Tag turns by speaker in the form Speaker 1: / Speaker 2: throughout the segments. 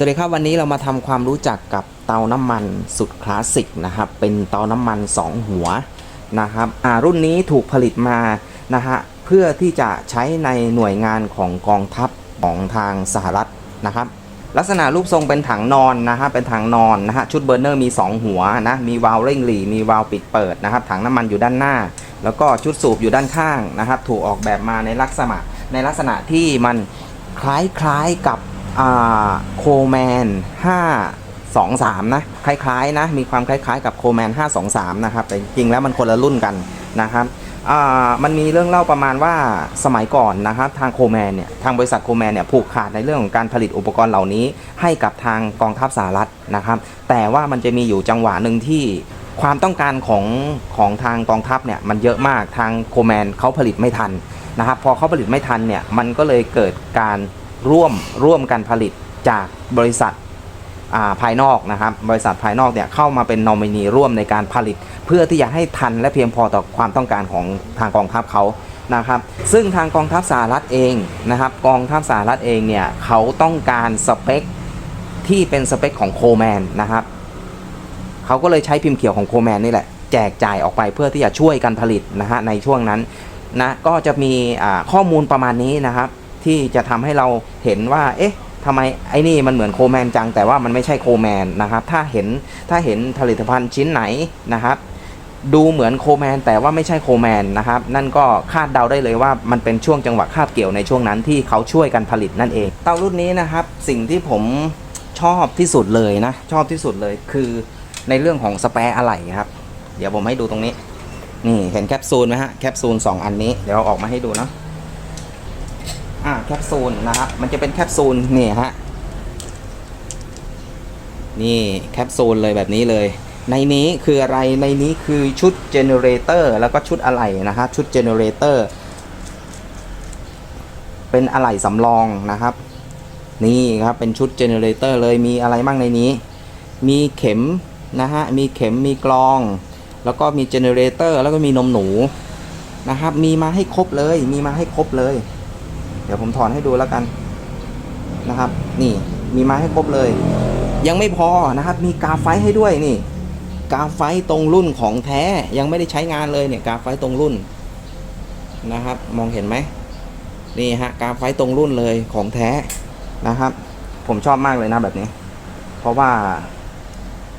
Speaker 1: สวัสดีครับวันนี้เรามาทำความรู้จักกับเตาน้ำมันสุดคลาสสิกนะครับ เป็นเตาน้ำมัน 2 หัวนะครับอ่ารุ่นนี้ถูกผลิตมานะฮะเพื่อที่จะใช้ในหน่วยงานของกองทัพของทางสหรัฐนะครับ ลักษณะรูปทรงเป็นถังนอนนะฮะเป็นถังนอนนะฮะชุดเบอร์เนอร์มี 2 หัวนะมีวาล์วเร่งหลีมีวาล์วปิดเปิดนะครับ ถังน้ำมันอยู่ด้านหน้า แล้วก็ชุดสูบอยู่ด้านข้างนะครับ ถูกออกแบบมาในลักษณะในลักษณะที่มันคล้ายๆกับ โคแมน523 นะ คล้ายๆนะ มีความคล้ายๆกับโคแมน523 นะครับ แต่จริงๆแล้วมันคนละรุ่นกันนะครับมันมีเรื่องเล่าประมาณว่าสมัยก่อนนะครับทางโคแมนเนี่ยทางบริษัทโคแมนเนี่ยผูกขาดในเรื่องของการผลิตอุปกรณ์เหล่านี้ ให้กับทางกองทัพสหรัฐนะครับ แต่ว่ามันจะมีอยู่จังหวะหนึ่งที่ความต้องการของของทางกองทัพเนี่ยมันเยอะมากทางโคแมนเขาผลิตไม่ทันนะครับพอเขาผลิตไม่ทันเนี่ยมันก็เลยเกิดการ ร่วมร่วมกันผลิตจากบริษัทาภายนอกนะครับบริษัทภายนอกเนี่ยเข้ามาเป็นนอมินีร่วมในการผลิต เพื่อที่จะให้ทันและเพียงพอต่อความต้องการของทางกองทัพเขานะครับซึ่งทางกองทัพสหรัฐเองนะครับกองทัพสหรัฐเองเนี่ยเขาต้องการสเปคที่เป็นสเปคของโคแมนนะครับเขาก็เลยใช้พิมพ์เขียวของโคแมนนี่แหละแจกจ่ายออกไปเพื่อที่จะช่วยกันผลิตนะฮะในช่วงนั้นนะก็จะมีข้อมูลประมาณนี้นะครับ ที่จะทำให้เราเห็นว่า เอ๊ะทำไมไอ้นี่มันเหมือนโคแมนจังแต่ว่ามันไม่ใช่โคแมนนะครับ ถ้าเห็นถ้าเห็นผลิตภัณฑ์ชิ้นไหนนะครับ ดูเหมือนโคแมนแต่ว่าไม่ใช่โคแมนนะครับ นั่นก็คาดเดาได้เลยว่ามันเป็นช่วงจังหวะคาบเกี่ยวในช่วงนั้นที่เขาช่วยกันผลิตนั่นเอง เตารุ่นนี้นะครับ สิ่งที่ผมชอบที่สุดเลยนะ ชอบที่สุดเลยคือในเรื่องของสแปร์อะไหล่ครับ เดี๋ยวผมให้ดูตรงนี้ นี่เห็นแคปซูลไหมฮะแคปซูลสองอันนี้เดี๋ยวเราออกมาให้ดูเนาะ อ่าแคปซูลนะครับมันจะเป็นแคปซูลนี่ฮะนี่แคปซูลเลยแบบนี้เลย ในนี้คืออะไรในนี้คือชุดเจเนเรเตอร์แล้วก็ชุดอะไหล่นะฮะชุดเจเนเรเตอร์เป็นอะไหล่สำรองนะครับ นี่ครับเป็นชุดเจเนเรเตอร์เลยมีอะไรบ้างในนี้ มีเข็มนะฮะมีเข็มมีกลอง แล้วก็มีเจเนเรเตอร์แล้วก็มีนมหนูนะครับ มีมาให้ครบเลยมีมาให้ครบเลย ดี๋ยวผมถอนให้ดูแล้วกันนะครับ นี่มีมาให้ครบเลย ยังไม่พอนะครับ มีกาไฟให้ด้วยนี่ กาไฟตรงรุ่นของแท้ยังไม่ได้ใช้งานเลยเนี่ยกาไฟตรงรุ่นนะครับ มองเห็นไหมนี่ฮะกาไฟตรงรุ่นเลยของแท้นะครับ ผมชอบมากเลยนะแบบนี้ เพราะว่า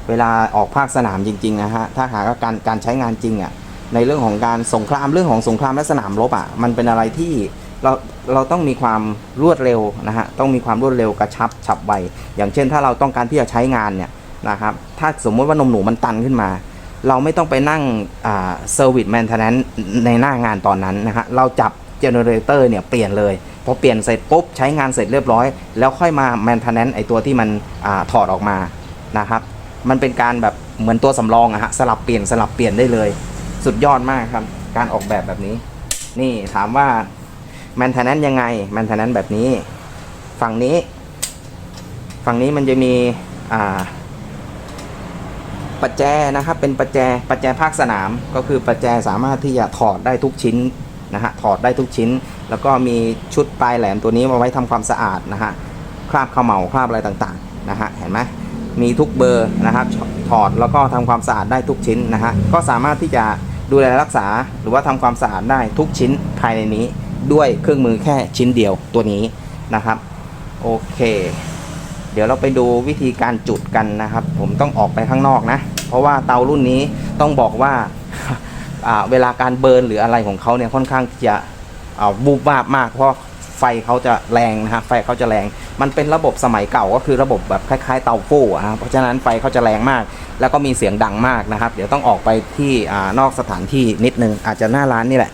Speaker 1: เวลาออกภาคสนามจริงๆนะฮะถ้าหากว่าการการใช้งานจริงอะ่ะในเรื่องของการสงครามเรื่องของสงครามและสนามรบอะ่ะมันเป็นอะไรที่ เราเราต้องมีความรวดเร็วนะฮะต้องมีความรวดเร็วกระชับฉับไวอย่างเช่น ถ้าเราต้องการที่จะใช้งานเนี่ยนะครับถ้าสมมติว่านมหนูมันตันขึ้นมา เราไม่ต้องไปนั่งอ่าเซอร์วิสแมนเทนแนนในหน้างานตอนนั้นนะฮะเราจับเจเนเรเตอร์เนี่ยเปลี่ยนเลยพอเปลี่ยนเสร็จปุ๊บใช้งานเสร็จเรียบร้อย แล้วค่อยมาแมนเทนแนนไอตัวที่มันอถอดออกมานะครับมันเป็นการแบบเหมือนตัวสำรองอะฮะสลับเปลี่ยนสลับเปลี่ยนได้เลย สุดยอดมากครับ การออกแบบแบบนี้ นี่ถามว่า มนเทนแนนยังไงแมนเทนแนนแบบนี้ ฝั่งนี้ ฝั่งนี้มันจะมีอ่าประแจนะครับ เป็นประแจประแจภาคสนาม ก็คือประแจสามารถที่จะถอดได้ทุกชิ้นนะฮะถอดได้ทุกชิ้น แล้วก็มีชุดปลายแหลมตัวนี้มาไว้ทำความสะอาดนะฮะคราบเขมเหลาคราบอะไรต่างๆนะฮะเห็นไหมมีทุกเบอร์นะครับถอดแล้วก็ทำความสะอาดได้ทุกชิ้นนะฮะก็สามารถที่จะดูแลรักษาหรือว่าทำความสะอาดได้ทุกชิ้นภายในนี้ ด้วยเครื่องมือแค่ชิ้นเดียวตัวนี้นะครับ โอเค เดี๋ยวเราไปดูวิธีการจุดกันนะครับ ผมต้องออกไปข้างนอกนะ เพราะว่าเตารุ่นนี้ต้องบอกว่าเวลาการเบิร์นหรืออะไรของเขาเนี่ยค่อนข้างจะบูบวาบมาก เพราะไฟเขาจะแรงนะฮะไฟเขาจะแรง มันเป็นระบบสมัยเก่าก็คือระบบแบบคล้ายๆเตาฟู่อะเพราะฉะนั้นไฟเขาจะแรงมาก แล้วก็มีเสียงดังมากนะครับ เดี๋ยวต้องออกไปที่อนอกสถานที่นิดนึงอาจจะหน้าร้านนี่แหละ